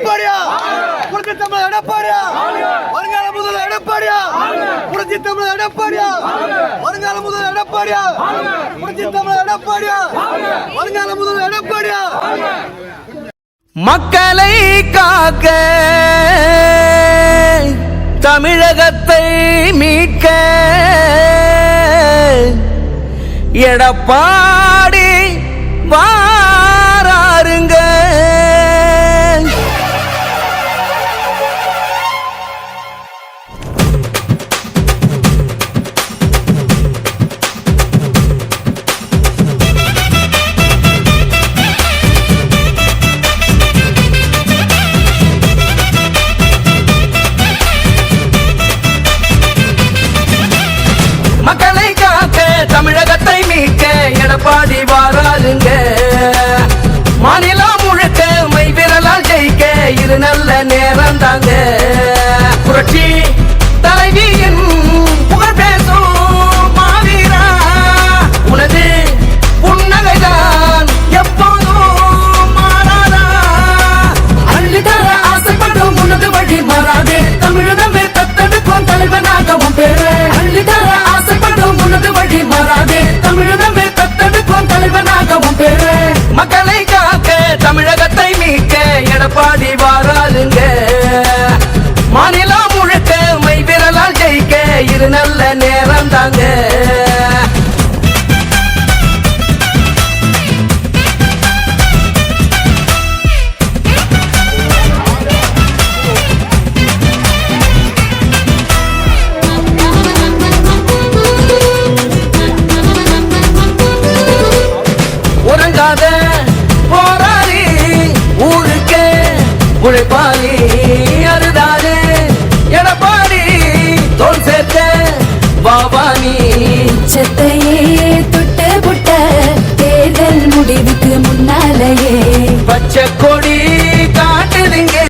எடப்பாடியா? புரட்சி தமிழ் எடப்பாடியா? வருங்கால முதல் எடப்பாடியா? புரட்சி தமிழ் எடப்பாடியா? வருங்கால முதல் எடப்பாடியா? புரட்சி தமிழ் எடப்பாடியா? வருங்கால முதல் எடப்பாடியா? மக்களை காக்க தமிழகத்தை மீட்க எடப்பா தமிழகத்தை மீட்க எடப்பாடி வாராளுங்க பாடி வாராளுங்க மாநிலம் முழுக்க மை விரலால் ஜெயிக்க இரு நல்ல நேரம் தாங்க உறங்காத போற உழைப்பாளி அருதானே எடப்பாடி தோல் சேர்த்த பாபானி செத்தையே.